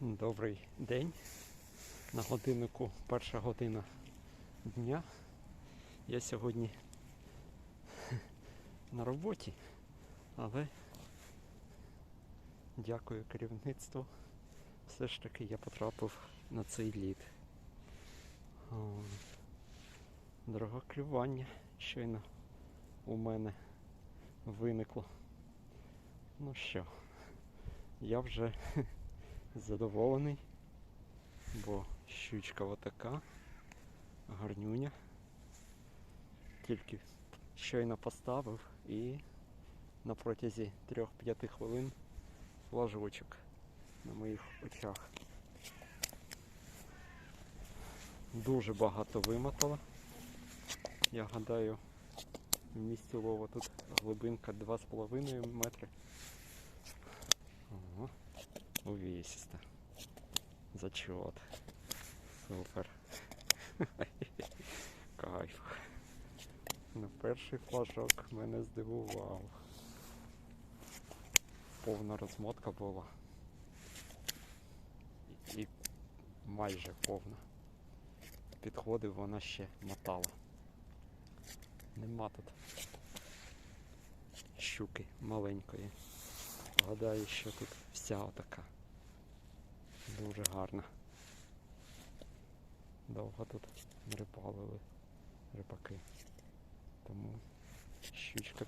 Добрий день. На годиннику перша година дня. Я сьогодні на роботі, але дякую керівництву. Все ж таки я потрапив на цей лід. О, Дороге клювання щойно у мене виникло. Ну що, я вже задоволений, бо щучка отака, гарнюня. Тільки щойно поставив і на протязі 3-5 хвилин флажочок на моїх очах. Дуже багато вимотало. Я гадаю, в місті Лова тут глибинка 2,5 метри. Увесисто. Зачет. Супер. Кайф. Ну, перший флажок мене здивував. Повна розмотка була. І майже повна. Підходив, вона ще мотала. Нема тут щуки маленької. Гадаю, що тут вся отака. Дуже гарна. Довго тут рибалили рибаки. Тому щучка.